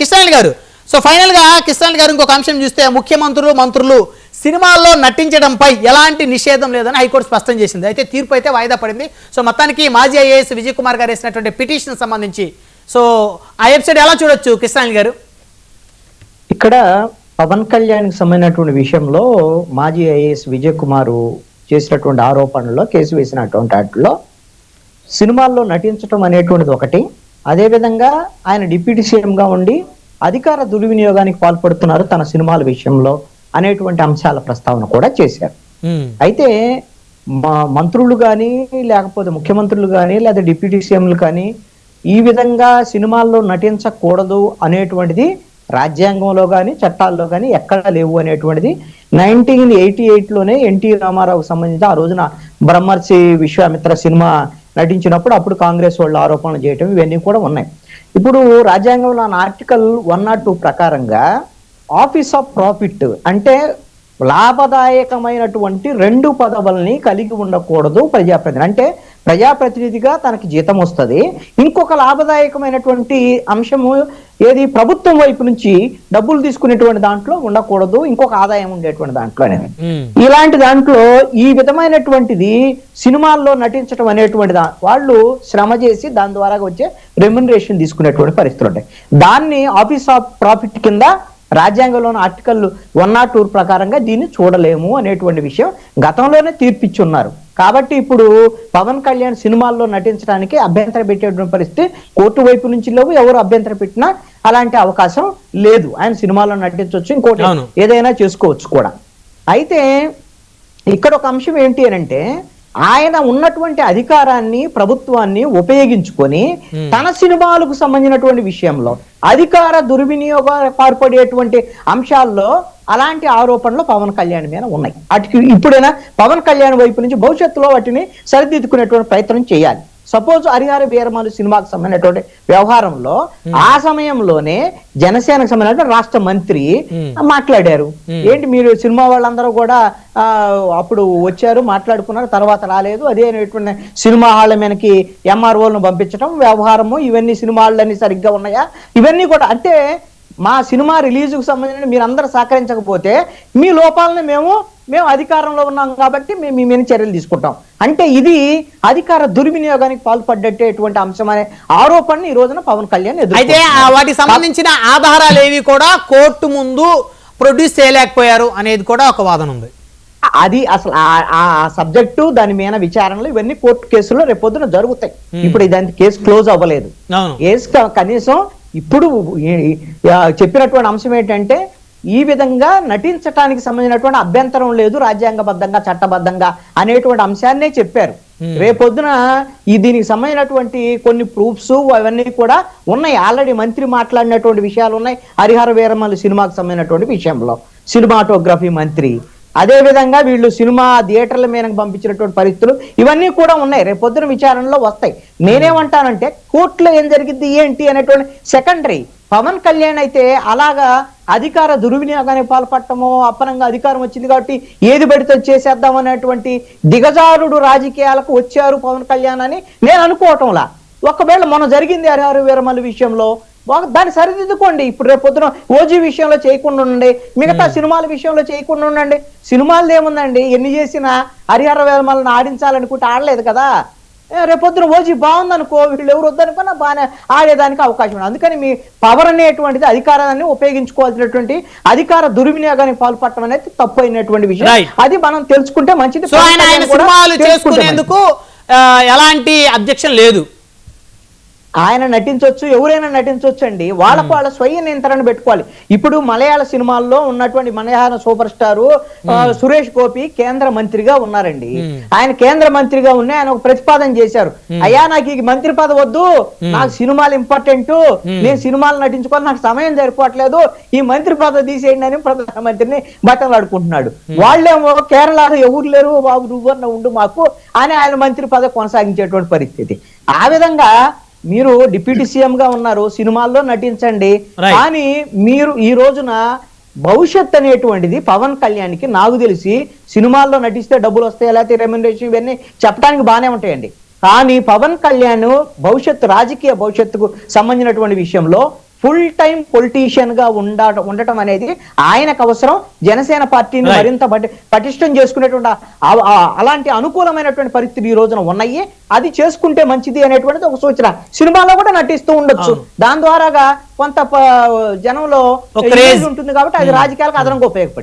కిషన్ గారు. సో ఫైనల్గా కిషన్ గారు ఇంకొక అంశం చూస్తే ముఖ్యమంత్రులు మంత్రులు సినిమాల్లో నటించడంపై ఎలాంటి నిషేధం లేదని హైకోర్టు స్పష్టం చేసింది. అయితే తీర్పు అయితే వాయిదా పడింది. సో మొత్తానికి మాజీ ఐఏఎస్ విజయ్ కుమార్ గారు వేసినటువంటి పిటిషన్ సంబంధించి. సో ఆ వెబ్సైట్ ఎలా చూడొచ్చు కిషన్ గారు? ఇక్కడ పవన్ కళ్యాణ్కి సంబంధించినటువంటి విషయంలో మాజీ ఐఏఎస్ విజయ్ కుమార్ చేసినటువంటి ఆరోపణల్లో కేసు వేసినటువంటి వాటిలో సినిమాల్లో నటించడం అనేటువంటిది ఒకటి అదేవిధంగా ఆయన డిప్యూటీ సీఎంగా ఉండి అధికార దుర్వినియోగానికి పాల్పడుతున్నారు తన సినిమాల విషయంలో అనేటువంటి అంశాల ప్రస్తావన కూడా చేశారు. అయితే మా మంత్రులు కానీ లేకపోతే ముఖ్యమంత్రులు కానీ లేదా డిప్యూటీ సీఎంలు కానీ ఈ విధంగా సినిమాల్లో నటించకూడదు అనేటువంటిది రాజ్యాంగంలో కానీ చట్టాల్లో కానీ ఎక్కడా లేవు అనేటువంటిది నైన్టీన్ ఎయిటీ ఎయిట్లోనే ఎన్టీ రామారావుకు సంబంధించి ఆ రోజున బ్రహ్మర్షి విశ్వామిత్ర సినిమా నటించినప్పుడు అప్పుడు కాంగ్రెస్ వాళ్ళు ఆరోపణలు చేయటం ఇవన్నీ కూడా ఉన్నాయి. ఇప్పుడు రాజ్యాంగంలో ఆర్టికల్ వన్ నాట్ టూ ప్రకారంగా ఆఫీస్ ఆఫ్ ప్రాఫిట్ అంటే లాభదాయకమైనటువంటి రెండు పదవుల్ని కలిగి ఉండకూడదు ప్రజాప్రతినిధి. అంటే ప్రజాప్రతినిధిగా తనకి జీతం వస్తుంది. ఇంకొక లాభదాయకమైనటువంటి అంశము ఏది ప్రభుత్వం వైపు నుంచి డబ్బులు తీసుకునేటువంటి దాంట్లో ఉండకూడదు ఇంకొక ఆదాయం ఉండేటువంటి దాంట్లో అనేది. ఇలాంటి దాంట్లో ఈ విధమైనటువంటిది సినిమాల్లో నటించడం అనేటువంటి దా వాళ్ళు శ్రమ చేసి దాని ద్వారా వచ్చే రెమ్యునరేషన్ తీసుకునేటువంటి పరిస్థితులు ఉంటాయి. దాన్ని ఆఫీస్ ఆఫ్ ప్రాఫిట్ కింద రాజ్యాంగంలోని ఆర్టికల్ వన్ నాట్ టూ ప్రకారంగా దీన్ని చూడలేము అనేటువంటి విషయం గతంలోనే తీర్పిచ్చి ఉన్నారు కాబట్టి ఇప్పుడు పవన్ కళ్యాణ్ సినిమాల్లో నటించడానికి అభ్యంతరం పెట్టేటువంటి పరిస్థితి కోర్టు వైపు నుంచి లేవు ఎవరు అభ్యంతరం పెట్టినా అలాంటి అవకాశం లేదు. ఆయన సినిమాల్లో నటించవచ్చు ఇంకోటి. ఏదైనా చేసుకోవచ్చు కూడా. అయితే ఇక్కడ ఒక అంశం ఏంటి అని అంటే ఆయన ఉన్నటువంటి అధికారాన్ని ప్రభుత్వాన్ని ఉపయోగించుకొని తన సినిమాలకు సంబంధించినటువంటి విషయంలో అధికార దుర్వినియోగ పాల్పడేటువంటి అంశాల్లో అలాంటి ఆరోపణలు పవన్ కళ్యాణ్ మీద ఉన్నాయి. వాటికి ఇప్పుడైనా పవన్ కళ్యాణ్ వైపు నుంచి భవిష్యత్తులో వాటిని సరిదిద్దుకునేటువంటి ప్రయత్నం చేయాలి. సపోజ్ హరిహర వీరమలు సినిమాకు సంబంధించినటువంటి వ్యవహారంలో ఆ సమయంలోనే జనసేనకు సంబంధించిన రాష్ట్ర మంత్రి మాట్లాడారు. ఏంటి మీరు సినిమా వాళ్ళందరూ కూడా అప్పుడు వచ్చారు మాట్లాడుకున్నారు తర్వాత రాలేదు అదే అనేటువంటి సినిమా హాళ్ళ మీదకి ఎంఆర్ఓలను పంపించడం వ్యవహారము ఇవన్నీ సినిమా హాళ్ళన్నీ సరిగ్గా ఉన్నాయా? ఇవన్నీ కూడా అంటే మా సినిమా రిలీజ్కు సంబంధించిన మీరు అందరూ సహకరించకపోతే మీ లోపాలను మేము మేము అధికారంలో ఉన్నాం కాబట్టి మేము మీ మీద చర్యలు తీసుకుంటాం. అంటే ఇది అధికార దుర్వినియోగానికి పాల్పడ్డేటువంటి అంశం అనే ఆరోపణని ఈ రోజున పవన్ కళ్యాణ్ అయితే ఎదుర్కొంటున్నారు. ఆ వాటికి సంబంధించిన ఆధారాలు ఏవి కూడా కోర్టు ముందు ప్రొడ్యూస్ చేయలేకపోయారు అనేది కూడా ఒక వాదన ఉంది. అది అసలు ఆ- సబ్జెక్టు దాని మీద విచారణలు ఇవన్నీ కోర్టు కేసుల్లో రేపొద్దున జరుగుతాయి. ఇప్పుడు ఇదానికి కేసు క్లోజ్ అవ్వలేదు. కేసు కనీసం ఇప్పుడు చెప్పినటువంటి అంశం ఏంటంటే ఈ విధంగా నటించటానికి సంబంధించినటువంటి అభ్యంతరం లేదు రాజ్యాంగబద్ధంగా చట్టబద్ధంగా అనేటువంటి అంశాన్నే చెప్పారు. రేపొద్దున ఈ దీనికి సంబంధించినటువంటి కొన్ని ప్రూఫ్స్ అవన్నీ కూడా ఉన్నాయి. ఆల్రెడీ మంత్రి మాట్లాడినటువంటి విషయాలు ఉన్నాయి. హరిహర వీరమల్లి సినిమాకు సంబంధించినటువంటి విషయంలో. సినిమాటోగ్రఫీ మంత్రి. అదే విధంగా వీళ్ళు సినిమా థియేటర్ల మీద పంపించినటువంటి పరిస్థితులు ఇవన్నీ కూడా ఉన్నాయి. రేపొద్దున విచారణలో వస్తాయి. నేనేమంటానంటే కోర్టులో ఏం జరిగింది ఏంటి అనేటువంటి సెకండరీ పవన్ కళ్యాణ్ అయితే అలాగా అధికార దుర్వినియోగానికి పాల్పడటము అప్పనంగా అధికారం వచ్చింది కాబట్టి ఏది పడితే చేసేద్దాం అనేటువంటి దిగజారుడు రాజకీయాలకు వచ్చారు పవన్ కళ్యాణ్ అని నేను అనుకోవటంలా. ఒకవేళ మొన్న జరిగింది హరిహర వీరమల్లి విషయంలో దాన్ని సరిదిద్దుకోండి. ఇప్పుడు రేపు పొద్దున ఓజీ విషయంలో చేయకుండా ఉండండి మిగతా సినిమాల విషయంలో చేయకుండా ఉండండి. సినిమాలు ఏముందండి ఎన్ని చేసినా హరిహర వేలమల్ని ఆడించాలనుకుంటే ఆడలేదు కదా. రేపొద్దున ఓజీ బాగుందనుకో వీళ్ళు ఎవరు వద్దనుకున్నా బాగానే ఆడేదానికి అవకాశం ఉంది. అందుకని మీ పవర్ అనేటువంటిది అధికారాన్ని ఉపయోగించుకోవాల్సినటువంటి అధికార దుర్వినియోగానికి పాల్పడటం అనేది తప్పు అయినటువంటి విషయం. అది మనం తెలుసుకుంటే మంచిది. చేసుకునేందుకు ఎలాంటి అబ్జెక్షన్ లేదు. ఆయన నటించవచ్చు ఎవరైనా నటించవచ్చు అండి వాళ్ళకు వాళ్ళ స్వయ నియంత్రణ పెట్టుకోవాలి. ఇప్పుడు మలయాళ సినిమాల్లో ఉన్నటువంటి మలయాళ సూపర్ స్టార్ సురేష్ గోపి కేంద్ర మంత్రిగా ఉన్నారండి. ఆయన కేంద్ర మంత్రిగా ఉన్న ఆయన ఒక ప్రతిపాదన చేశారు. అయ్యా నాకు ఈ మంత్రి పదవి వద్దు. నాకు సినిమాలు ఇంపార్టెంట్. నేను సినిమాలు నటించుకోవాలి. నాకు సమయం సరిపోవట్లేదు. ఈ మంత్రి పదవి తీసేయండి అని ప్రధానమంత్రిని బట్టలాడుకుంటున్నాడు వాళ్ళేమో కేరళలో ఎవరు లేరు బాబు నువ్వన్న ఉండు మాకు అని ఆయన మంత్రి పదవి కొనసాగించేటువంటి పరిస్థితి. ఆ విధంగా మీరు డిప్యూటీ సీఎం గా ఉన్నారు సినిమాల్లో నటించండి. కానీ మీరు ఈ రోజున భవిష్యత్ అనేటువంటిది పవన్ కళ్యాణ్కి నాకు తెలిసి సినిమాల్లో నటిస్తే డబ్బులు వస్తాయి లేకపోతే రెమ్యునరేషన్ ఇవన్నీ చెప్పడానికి బాగానే ఉంటాయండి కానీ పవన్ కళ్యాణ్ భవిష్యత్తు రాజకీయ భవిష్యత్తుకు సంబంధించినటువంటి విషయంలో ఫుల్ టైం పొలిటీషియన్గా ఉండ ఉండటం అనేది ఆయనకు అవసరం. జనసేన పార్టీని. మరింత పటి- పటిష్టం చేసుకునేటువంటి అలాంటి అనుకూలమైనటువంటి పరిస్థితులు ఈ రోజున ఉన్నాయి. అది చేసుకుంటే మంచిది అనేటువంటిది ఒక సూచన. సినిమాలో కూడా నటిస్తూ ఉండొచ్చు. దాని ద్వారాగా కొంత జనంలో ఉంటుంది కాబట్టి అది రాజకీయాలకు అదనంగా ఉపయోగపడింది.